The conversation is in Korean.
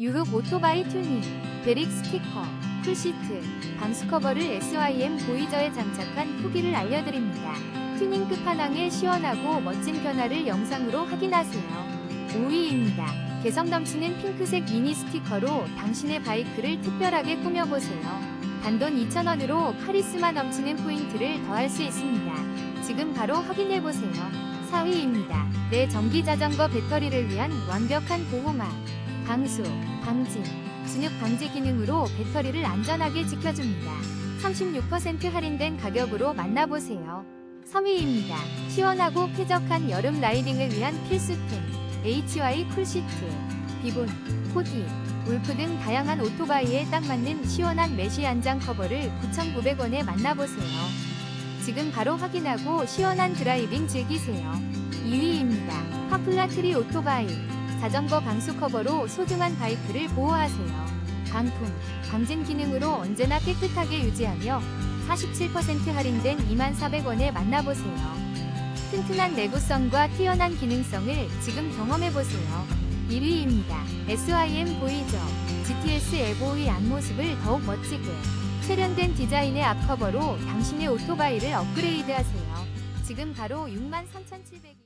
유럽 오토바이 튜닝, 베릭 스티커, 풀시트, 방수 커버를 SYM 보이저에 장착한 후기를 알려드립니다. 튜닝 끝판왕의 시원하고 멋진 변화를 영상으로 확인하세요. 5위입니다. 개성 넘치는 핑크색 미니 스티커로 당신의 바이크를 특별하게 꾸며보세요. 단돈 2,000원으로 카리스마 넘치는 포인트를 더할 수 있습니다. 지금 바로 확인해보세요. 4위입니다. 내 전기 자전거 배터리를 위한 완벽한 보호막. 방수, 방진, 진흙 방지 기능으로 배터리를 안전하게 지켜줍니다. 36% 할인된 가격으로 만나보세요. 3위입니다. 시원하고 쾌적한 여름 라이딩을 위한 필수템. HY 쿨시트, 비본, 코디, 울프 등 다양한 오토바이에 딱 맞는 시원한 메쉬 안장 커버를 9,900원에 만나보세요. 지금 바로 확인하고 시원한 드라이빙 즐기세요. 2위입니다. 파플라 트리 오토바이. 자전거 방수 커버로 소중한 바이크를 보호하세요. 방풍, 방진 기능으로 언제나 깨끗하게 유지하며 47% 할인된 2400원에 만나보세요. 튼튼한 내구성과 뛰어난 기능성을 지금 경험해보세요. 1위입니다. SYM 보이저 GTS 에보의 앞모습을 더욱 멋지게 세련된 디자인의 앞커버로 당신의 오토바이를 업그레이드하세요. 지금 바로 63,700이